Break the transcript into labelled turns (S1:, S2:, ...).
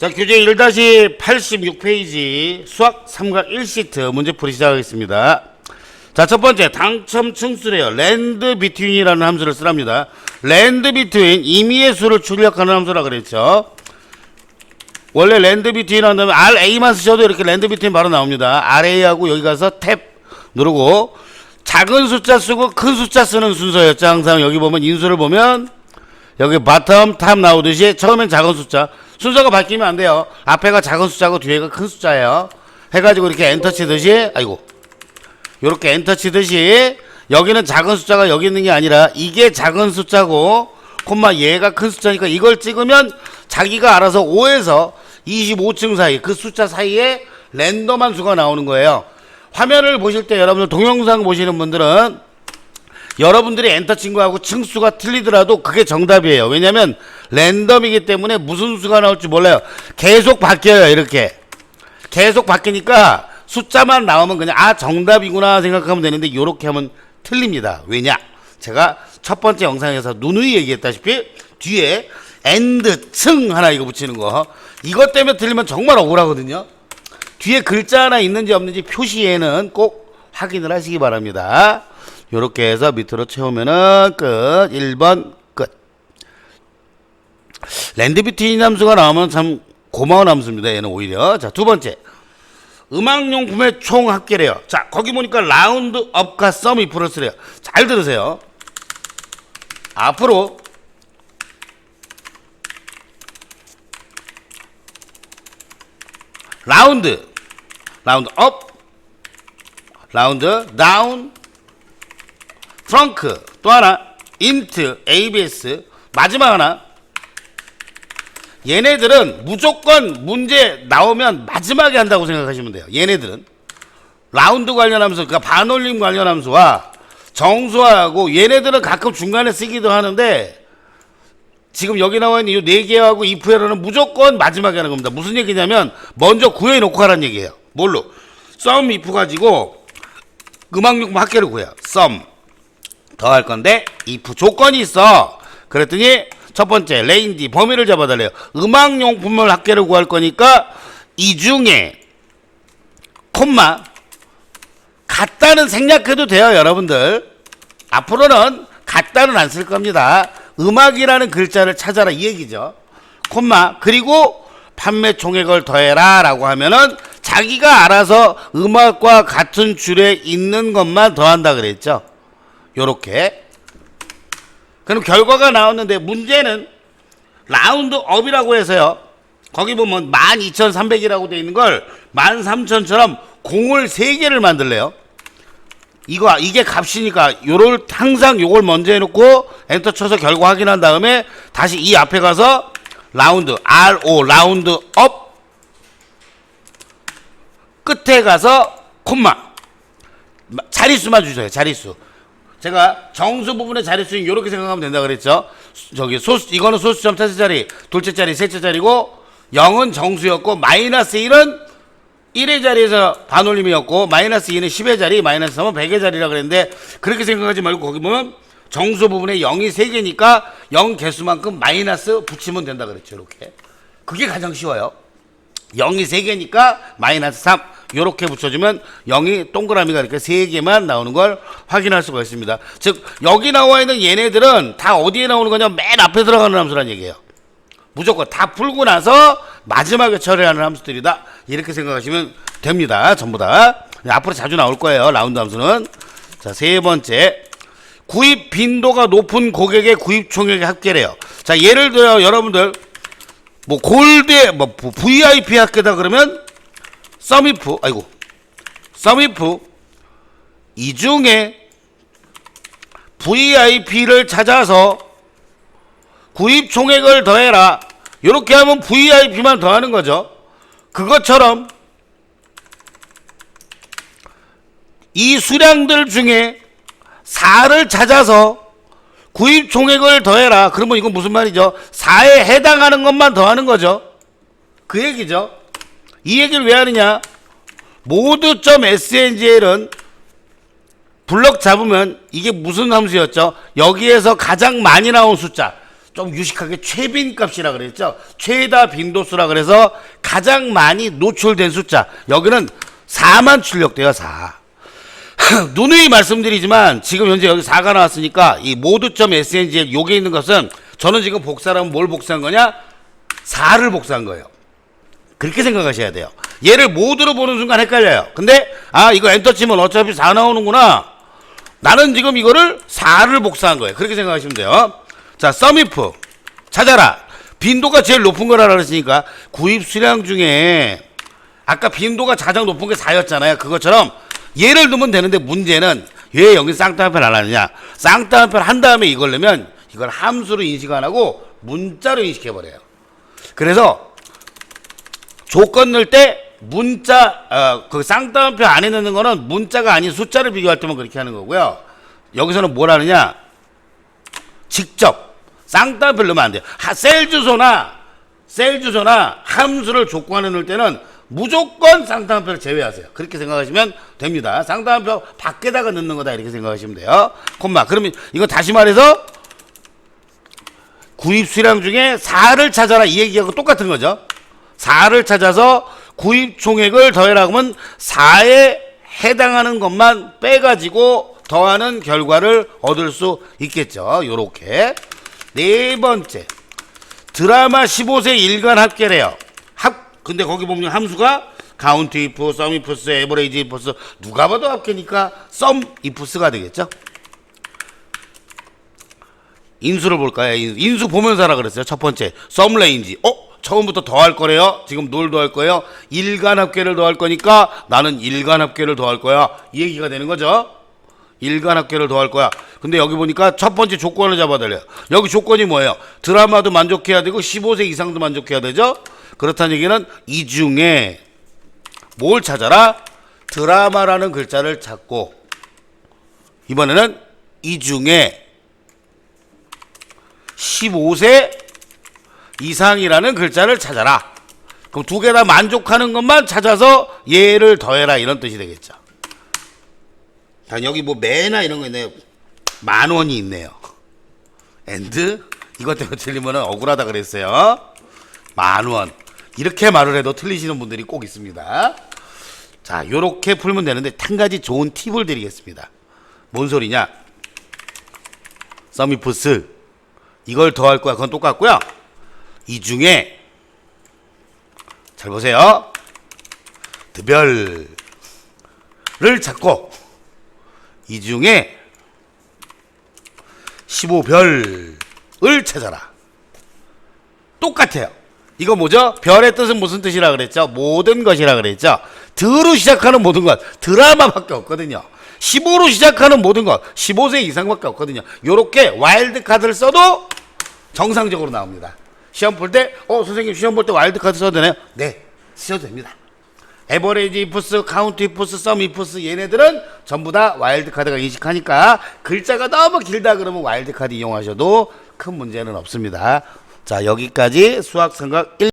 S1: 자, 교재 1-86페이지 수학 삼각 1시트 문제 풀이 시작하겠습니다. 자, 첫 번째 당첨 층수래요. 랜드 비트윈이라는 함수를 쓰랍니다. 랜드 비트윈 임의의 수를 출력하는 함수라 그랬죠. 원래 랜드 비트윈 한다면 RA만 쓰셔도 이렇게 랜드 비트윈 바로 나옵니다. RA하고 여기 가서 탭 누르고 작은 숫자 쓰고 큰 숫자 쓰는 순서였죠. 항상 여기 보면 인수를 보면 여기 바텀 탑 나오듯이 처음엔 작은 숫자 순서가 바뀌면 안 돼요. 앞에가 작은 숫자고 뒤에가 큰 숫자예요. 해가지고 이렇게 엔터 치듯이 아이고 요렇게 엔터 치듯이 여기는 작은 숫자가 여기 있는 게 아니라 이게 작은 숫자고 콤마 얘가 큰 숫자니까 이걸 찍으면 자기가 알아서 5에서 25층 사이 그 숫자 사이에 랜덤한 수가 나오는 거예요. 화면을 보실 때 여러분들 동영상 보시는 분들은 여러분들이 엔터 친 거하고 층수가 틀리더라도 그게 정답이에요. 왜냐면 랜덤이기 때문에 무슨 수가 나올지 몰라요. 계속 바뀌어요, 이렇게. 계속 바뀌니까 숫자만 나오면 그냥 아, 정답이구나 생각하면 되는데 이렇게 하면 틀립니다. 왜냐? 제가 첫 번째 영상에서 누누이 얘기했다시피 뒤에 엔드 층 하나 이거 붙이는 거. 이것 때문에 틀리면 정말 억울하거든요. 뒤에 글자 하나 있는지 없는지 표시에는 꼭 확인을 하시기 바랍니다. 요렇게 해서 밑으로 채우면은 끝. 1번 끝. 랜드 비트윈 함수가 나오면 참 고마운 함수입니다. 얘는 오히려. 자, 두 번째. 음악용품의 총 합계래요. 자, 거기 보니까 라운드 업과 썸이 플러스래요. 잘 들으세요. 앞으로 라운드 라운드 업 라운드 다운 트렁크 또 하나 인트 ABS 마지막 하나 얘네들은 무조건 문제 나오면 마지막에 한다고 생각하시면 돼요 얘네들은 라운드 관련함수 그러니까 반올림 관련함수와 정수하고 얘네들은 가끔 중간에 쓰기도 하는데 지금 여기 나와 있는 이 네 개하고 이프에러는 무조건 마지막에 하는 겁니다. 무슨 얘기냐면 먼저 구해 놓고 하라는 얘기예요. 뭘로? 썸 이프 가지고 음악용품 합계를 구해요. 썸 더 할 건데 이프 조건이 있어. 그랬더니 첫 번째 레인디 범위를 잡아달래요. 음악용품을 합계를 구할 거니까 이 중에 콤마 같다는 생략해도 돼요, 여러분들. 앞으로는 같다는 안 쓸 겁니다. 음악이라는 글자를 찾아라 이 얘기죠. 콤마 그리고 판매 총액을 더해라 라고 하면은 자기가 알아서 음악과 같은 줄에 있는 것만 더한다 그랬죠. 요렇게. 그럼 결과가 나왔는데 문제는 라운드 업이라고 해서요. 거기 보면 12,300이라고 돼 있는 걸 13,000처럼 공을 3개를 만들래요. 이거 이게 값이니까 요럴 항상 요걸 먼저 해놓고 엔터 쳐서 결과 확인한 다음에 다시 이 앞에 가서 라운드 RO 라운드 업 끝에 가서 콤마 마- 자릿수만 주세요 자릿수 제가 정수 부분의 자릿수는 이렇게 생각하면 된다 그랬죠? 저기 소수 이거는 소수점 첫째 자리 둘째 자리 셋째 자리고 0은 정수였고 마이너스 1은 1의 자리에서 반올림이었고 마이너스 2는 10의 자리 마이너스 3은 100의 자리라 그랬는데 그렇게 생각하지 말고 거기 보면 정수 부분에 0이 3개니까 0 개수만큼 마이너스 붙이면 된다 그랬죠 이렇게. 그게 가장 쉬워요 0이 3개니까 마이너스 3 이렇게 붙여주면 0이 동그라미가 이렇게 3개만 나오는 걸 확인할 수가 있습니다 즉 여기 나와 있는 얘네들은 다 어디에 나오는 거냐 맨 앞에 들어가는 함수란 얘기예요 무조건 다 풀고 나서 마지막에 처리하는 함수들이다. 이렇게 생각하시면 됩니다. 전부 다. 앞으로 자주 나올 거예요. 라운드 함수는. 자, 세 번째. 구입 빈도가 높은 고객의 구입 총액의 합계래요. 자, 예를 들어 여러분들 뭐 골드 뭐 VIP 합계다 그러면 서미프 아이고 서미프 이 중에 VIP를 찾아서 구입 총액을 더해라. 이렇게 하면 VIP만 더하는 거죠. 그것처럼 이 수량들 중에 4를 찾아서 구입 총액을 더해라. 그러면 이건 무슨 말이죠? 4에 해당하는 것만 더하는 거죠. 그 얘기죠. 이 얘기를 왜 하느냐? 모두.sngl은 블럭 잡으면 이게 무슨 함수였죠? 여기에서 가장 많이 나온 숫자. 좀 유식하게 최빈 값이라 그랬죠. 최다 빈도수라 그래서 가장 많이 노출된 숫자. 여기는 4만 출력돼요, 4. 누누이 말씀드리지만 지금 현재 여기 4가 나왔으니까 이 모드.sngl 요게 있는 것은 저는 지금 복사를 하면 뭘 복사한 거냐? 4를 복사한 거예요. 그렇게 생각하셔야 돼요. 얘를 모드로 보는 순간 헷갈려요. 근데 아 이거 엔터 치면 어차피 4 나오는구나. 나는 지금 이거를 4를 복사한 거예요. 그렇게 생각하시면 돼요. 자, 썸이프 찾아라. 빈도가 제일 높은 거라 그랬으니까 구입 수량 중에 아까 빈도가 가장 높은 게 4였잖아요. 그것처럼 얘를 넣으면 되는데 문제는 왜 여기 쌍따옴표를 안 하느냐? 쌍따옴표를 한 다음에 이걸 넣으면 이걸 함수로 인식 안 하고 문자로 인식해 버려요. 그래서 조건 넣을 때 문자 어, 그 쌍따옴표 안에 넣는 거는 문자가 아닌 숫자를 비교할 때만 그렇게 하는 거고요. 여기서는 뭘 하느냐? 직접 쌍따옴표를 넣으면 안 돼요. 하, 셀 주소나 셀 주소나 함수를 조건에 넣을 때는 무조건 쌍따옴표를 제외하세요. 그렇게 생각하시면 됩니다. 쌍따옴표 밖에다가 넣는 거다 이렇게 생각하시면 돼요. 콤마. 그러면 이거 다시 말해서 구입 수량 중에 4를 찾아라 이 얘기하고 똑같은 거죠. 4를 찾아서 구입 총액을 더해라 그러면 4에 해당하는 것만 빼가지고 더하는 결과를 얻을 수 있겠죠. 요렇게. 네 번째. 드라마 15세 일간 합계래요. 합, 근데 거기 보면 함수가 카운트 이프, 썸 이프스, 에버레이지 이프스 누가 봐도 합계니까 썸 이프스가 되겠죠. 인수를 볼까요? 인수, 보면서 하라 그랬어요. 첫 번째. 썸 레인지. 어? 처음부터 더할 거래요. 지금 놀 더할 거예요. 일간 합계를 더할 거니까 나는 일간 합계를 더할 거야. 이 얘기가 되는 거죠. 일간 합계를 더할 거야. 근데 여기 보니까 첫 번째 조건을 잡아달래요. 여기 조건이 뭐예요? 드라마도 만족해야 되고 15세 이상도 만족해야 되죠? 그렇다는 얘기는 이 중에 뭘 찾아라? 드라마라는 글자를 찾고 이번에는 이 중에 15세 이상이라는 글자를 찾아라. 그럼 두 개 다 만족하는 것만 찾아서 얘를 더해라 이런 뜻이 되겠죠. 자, 여기 뭐 매나 이런 거 있네요. 만 원이 있네요. 엔드 이것 때문에 틀리면 억울하다 그랬어요. 만 원. 이렇게 말을 해도 틀리시는 분들이 꼭 있습니다. 자, 요렇게 풀면 되는데 한 가지 좋은 팁을 드리겠습니다. 뭔 소리냐? 서미푸스 이걸 더할 거야. 그건 똑같고요. 이 중에 잘 보세요. 드별을 찾고 이 중에 15별을 찾아라. 똑같아요. 이거 뭐죠? 별의 뜻은 무슨 뜻이라 그랬죠? 모든 것이라 그랬죠? 드로 시작하는 모든 것. 드라마밖에 없거든요. 15로 시작하는 모든 것. 15세 이상밖에 없거든요. 요렇게 와일드 카드를 써도 정상적으로 나옵니다. 시험 볼 때, 어, 선생님 시험 볼 때 와일드 카드 써도 되나요? 네, 써도 됩니다. 에버레이지 이프스, 카운트 이프스, 썸 이프스 얘네들은 전부 다 와일드 카드가 인식하니까 글자가 너무 길다 그러면 와일드 카드 이용하셔도 큰 문제는 없습니다. 자, 여기까지 수학 생각 1